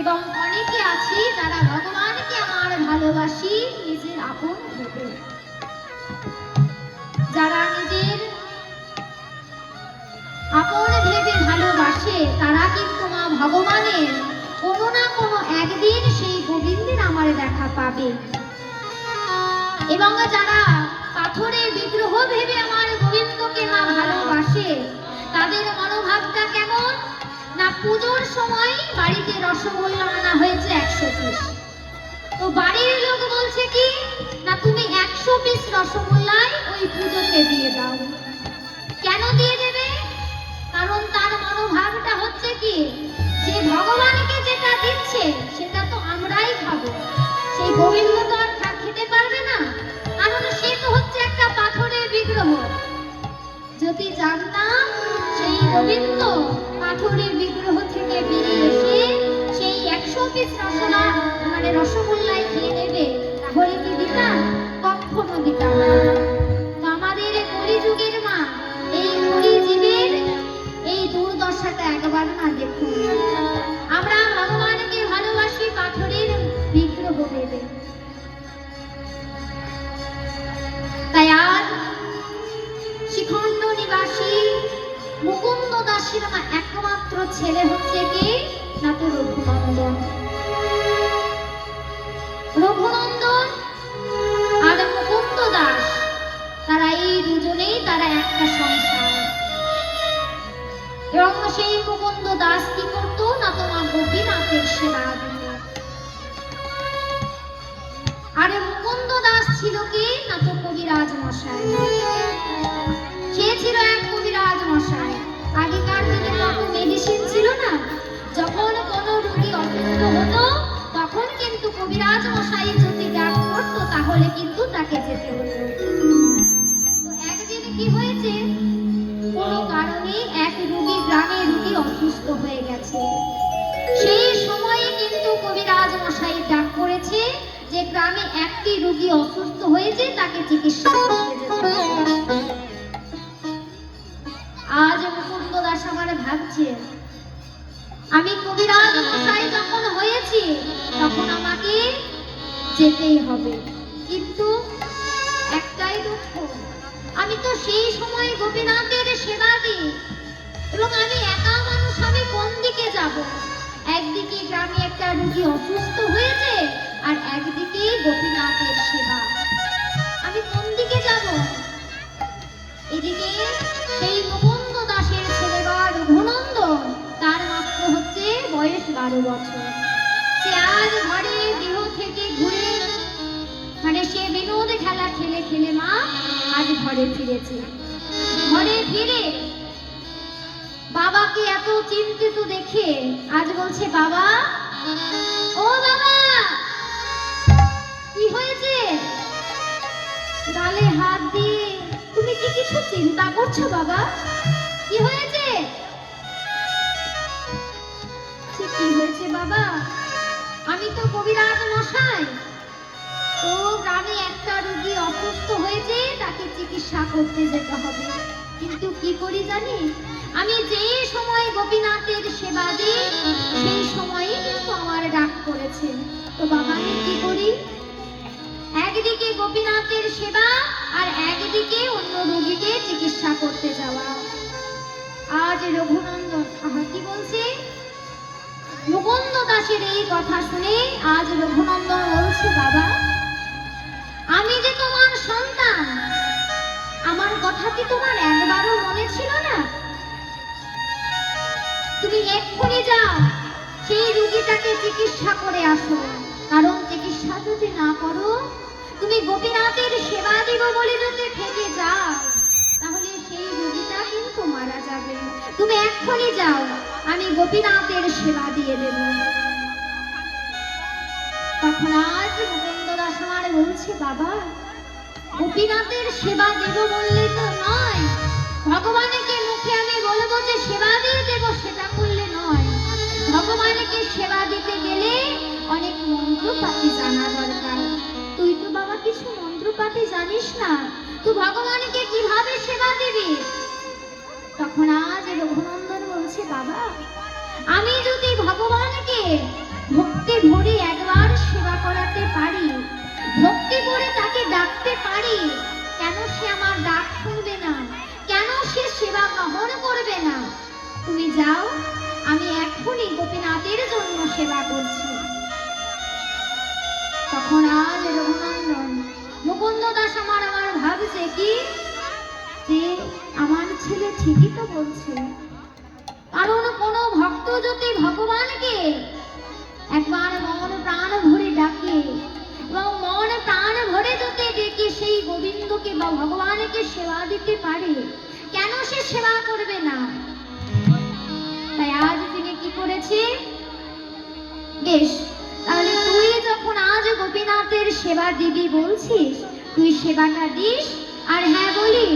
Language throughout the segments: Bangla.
এবং অনেকে আছি যারা ভগবানকে আমার ভালোবাসি, নিজের আপন ভেবে যারা নিজের আপন ভেবে ভালোবাসে, তারা কিন্তু মা ভগবানের কোনো না কোনো একদিন সেই গোবিন্দের আমার দেখা পাবে। এবং যারা পাথরের বিগ্রহ ভেবে আমার গোবিন্দকে মা ভালোবাসে। তাদের মনোভাবটা কেমন? না পুজোর সময় বাড়িতে রসগোল্লা আনা হয়েছে একশো পিস? তো বাড়ির লোক বলছে কি, না তুমি একশো পিস রসগোল্লাই ওই পুজোতে দিয়ে দাও। কেন দিয়ে দেবে? কারণ তার মনোভাবটা হচ্ছে কি, যে ভগবানকে যেটা দিচ্ছে, সেটা তো আমরাই খাব। সেই গোবিন্দ গোবিন্দ পাথরের বিগ্রহ থেকে বেরিয়ে এসে সেই একশো পিস রসনা মানে রসগোল্লাই ছিল কি? না তো কবিরাজ মশাই। সে ছিল এক কবিরাজ মশাই। আগেকার দিনে কত মেডিসিন ছিল না, যখন কোনো রোগী অসুস্থ হতো, তখন কিন্তু কবিরাজ মশাই যদি ডাক করতো, তাহলে কিন্তু তাকে যেতে হতো। তো একদিন কি হয়েছে? কোনো কারণে এক রোগী গ্রামে রোগী অসুস্থ হয়ে গেছে। সেই সময়ে কিন্তু কবিরাজ মশাই ডাক করেছে। যে গ্রামে একটি রোগী অসুস্থ হয়েছে, তাকে চিকিৎসা। আজ মুকুন্দ দাস আমার ভাবছে, আমি কবিরাজ মশাই যখন হয়েছি, তখন আমাকে যেতেই হবে কিন্তু একটাই দুঃখ, আমি তো সেই সময় গোপীনাথের সেবা দিই, এবং আমি একা মানুষ, আমি কোন দিকে যাব একদিকে গ্রামে একটা রুগী অসুস্থ হয়েছে আর একদিকে গোপীনাথের সেবা। আমি কোন দিকে যাব? এদিকে সেই মুকুন্দ দাসের ছেলে বা রঘুনন্দন তার মাত্র হচ্ছে বয়স বারো বছর। সে আজ ঘরে গৃহ থেকে ঘুরে মানে সে বিনোদ খেলা খেলে খেলে মা আজ ঘরে ফিরেছে। ঘরে ফিরে বাবাকে এত চিন্তিত দেখে আজ বলছে, বাবা, ও বাবা গালে হাত দিয়ে তুমি কি কিছু চিন্তা করছ, বাবা? কি হয়েছে? কি হয়েছে, বাবা? আমি তো কবিরাজ মশাই। তো গ্রামে একটা রোগী অসুস্থ হয়েছে, তাকে চিকিৎসা করতে যেতে হবে। কিন্তু কি করি জানি? আমি যে সময় গোপীনাথের সেবা দিই, সেই সময়ে কিন্তু আমার ডাক করেছে তো বাবা, আমি কি করি? একদিকে গোপীনাথের সেবা আর একদিকে অন্য রোগীকে চিকিৎসা করতে যাওয়া। আজ রঘুনন্দন, আহা, কি বলছে? মুকুন্দ দাসের এই কথা শুনে আজ রঘুনন্দন বলছে, বাবা, আমি যে তোমার সন্তান, আমার কথা কি তোমার একবারও মনে ছিল না? তুমি এক্ষুনি যাও, সেই রুগীটাকে চিকিৎসা করে আসো। কারণ চিকিৎসা যদি না করো তুমি গোপীনাথের সেবা দিব বলে যদি থেকে যাও, তাহলে সেই রুগীটা কিন্তু মারা যাবে। তুমি এক্ষুনি যাও, আমি গোপীনাথের সেবা দিয়ে দেব। তখন আজ মুকুন্দ দাস আমার বলছে, বাবা, গোপীনাথের সেবা দেব বললে তো নয়। ভগবানকে মুখে আমি বলব যে সেবা দিয়ে দেব, সেটা করলে নয়। ভগবানকে সেবা দিতে গেলে অনেক মন্ত্র মন্ত্রপাতি জানা দরকার। বাবা কিছু মন্ত্রপাতি জানিস না? তুই ভগবানকে কীভাবে সেবা দিবি? তখন আজ রঘুনন্দন বলছে, বাবা, আমি যদি ভগবানকে ভক্তি ভরে একবার সেবা করাতে পারি, ভক্তি করে তাকে ডাকতে পারি, কেন সে আমার ডাক শুনবে না? কেন সে সেবা গ্রহণ করবে না? তুমি যাও, আমি এখনই গোপীনাথের জন্য সেবা করছি। দাস আমার আমার ভাবছে কি? যে আমার ছেলে ঠিকই তো বলছে। কারণ কোনো ভক্ত যদি ভগবানকে একবার মন প্রাণ ভরে ডাকে এবং মন প্রাণ ভরে যদি ডেকে, সেই গোবিন্দকে বা ভগবানকে সেবা দিতে পারে, কেন সে সেবা করবে না? তাই আজ তিনি কি করেছে? বেশ, তাহলে তুই যখন আজ গোপীনাথের সেবা দিবি বলছিস তুই সেবাটা দিস? আর হ্যাঁ বলি,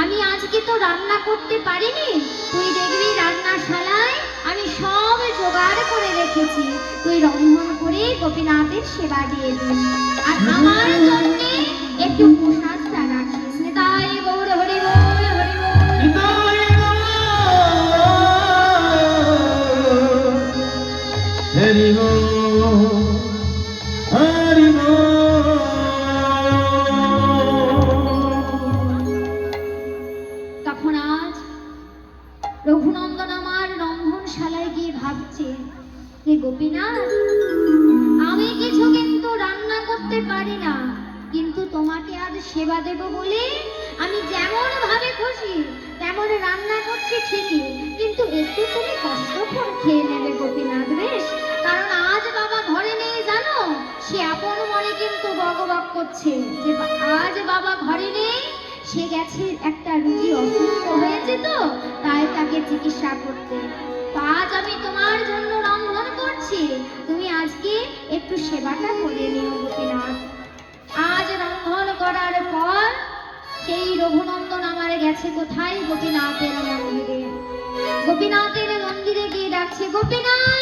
আমি আজকে তো রান্না করতে পারিনি। তুই দেখবি রান্নাশালায় আমি সব জোগাড় করে রেখেছি। তুই রন্ধন করে গোপীনাথের সেবা দিয়ে দিস। আর আমার জন্যে একটু প্রসাদটা রাখিস তাই গৌর করছে যে আজ বাবা ঘরে নেই, সে গেছে একটা রুগী অসুস্থ হয়েছে তো, তাই তাকে চিকিৎসা করতে। আজ আমি তোমার জন্য রন্ধন করছি। তুমি আজকে একটু সেবাটা করে নিও গোপীনাথ। আজ রন্ধন করার পর সেই রঘুনন্দন আমার গেছে কোথায়? গোপীনাথের মন্দিরে। গোপীনাথের মন্দিরে গিয়ে ডাকছে গোপীনাথ!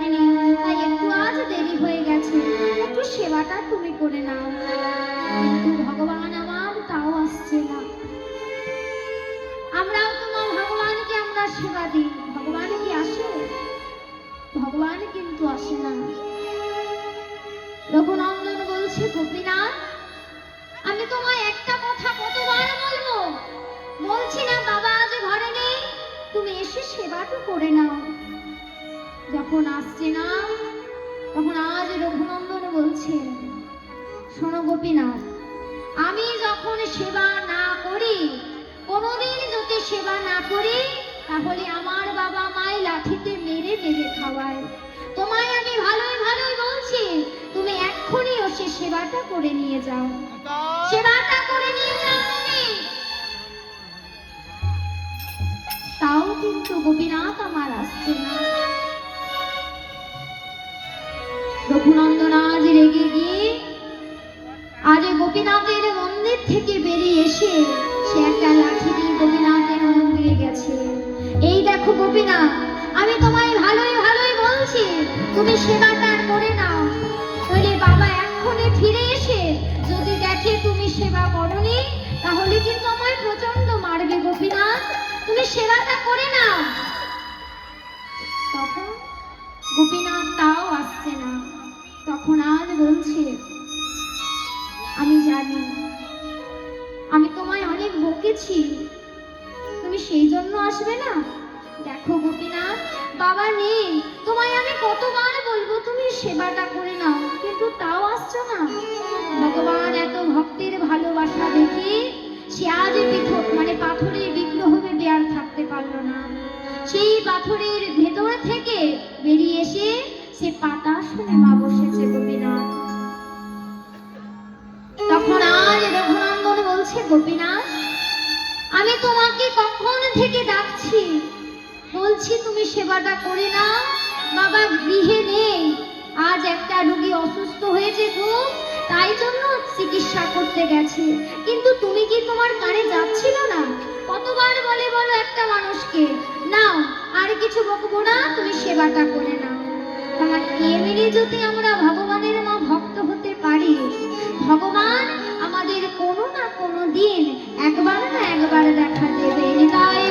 পারিনি তাই একটু আজ দেরি হয়ে গেছে। একটু সেবাটা তুমি করে নাও। কিন্তু ভগবান আমার তাও আসছে না। আমরাও তোমার ভগবানকে আমরা সেবা দিই। ভগবান কি আসে? ভগবান কিন্তু আসে না। রঘুনন্দন বলছে, গোপীনাথ, আমি তোমায় একটা কথা কতবার বলব? বলছি না বাবা আজ ঘরে নেই। তুমি এসে সেবাটা করে নাও। যখন আসছে না তখন আজ রঘুনন্দন বলছেন শোনো গোপীনাথ আমি যখন সেবা না করি কোনোদিন যদি সেবা না করি তাহলে আমার বাবা মায় লাঠিতে মেরে মেরে খাওয়ায়। তোমায় আমি ভালোই ভালোই বলছি তুমি এক্ষুনি সে সেবাটা করে নিয়ে যাও। সেবাটা করে নিয়ে যাও তুমি। তাও কিন্তু গোপীনাথ আমার আসছে না। রঘুনন্দন আজ রেগে গিয়ে আজ গোপীনাথের মন্দির থেকে বেরিয়ে এসে সে একটা লাঠি নিয়ে গোপীনাথের মন্দিরে গেছে। এই দেখো গোপীনাথ, আমি তোমায় ভালোই ভালোই বলছি, তুমি সেবাটা করে নাও। নইলে বাবা এক্ষুনি ফিরে এসে যদি দেখে তুমি সেবা করনি, তাহলে কিন্তু আমায় প্রচণ্ড মারবে গোপীনাথ? তুমি সেবাটা করে নাও। তখন গোপীনাথ তাও আসছে না। তখন আজ বলছে আমি জানি, আমি তোমায় অনেক বকেছি। তুমি সেই জন্য আসবে না? দেখো গোপীনাথ, বাবা নেই। তোমায় আমি কতবার বলব, তুমি সেবাটা করে নাও, কিন্তু তাও আসছো না। ভগবান এত ভক্তের ভালোবাসা দেখে সে আজ পিঠো- মানে পাথরের বিগ্রহ ভেবে আর থাকতে পারল না। সেই পাথরের ভেতর থেকে বেরিয়ে এসে পাতা শুনে মা বসেছে গোপীনাথ তখন আজ রঘুনন্দন বলছে, গোপীনাথ, আমি তোমাকে কখন থেকে ডাকছি? বলছি, তুমি সেবাটা করে না বাবা গৃহে নেই। আজ একটা রোগী অসুস্থ হয়েছে খুব তাই জন্য চিকিৎসা করতে গেছে। কিন্তু তুমি কি তোমার কানে যাচ্ছিল না? কতবার বলে বলো একটা মানুষকে। নাও, আর কিছু বকবো না, তুমি সেবাটা করে নাও। আমার এমনি যদি আমরা ভগবানের মা ভক্ত হতে পারি, ভগবান আমাদের কোনো না কোনো দিন একবার না একবার দেখা দেবে। তাই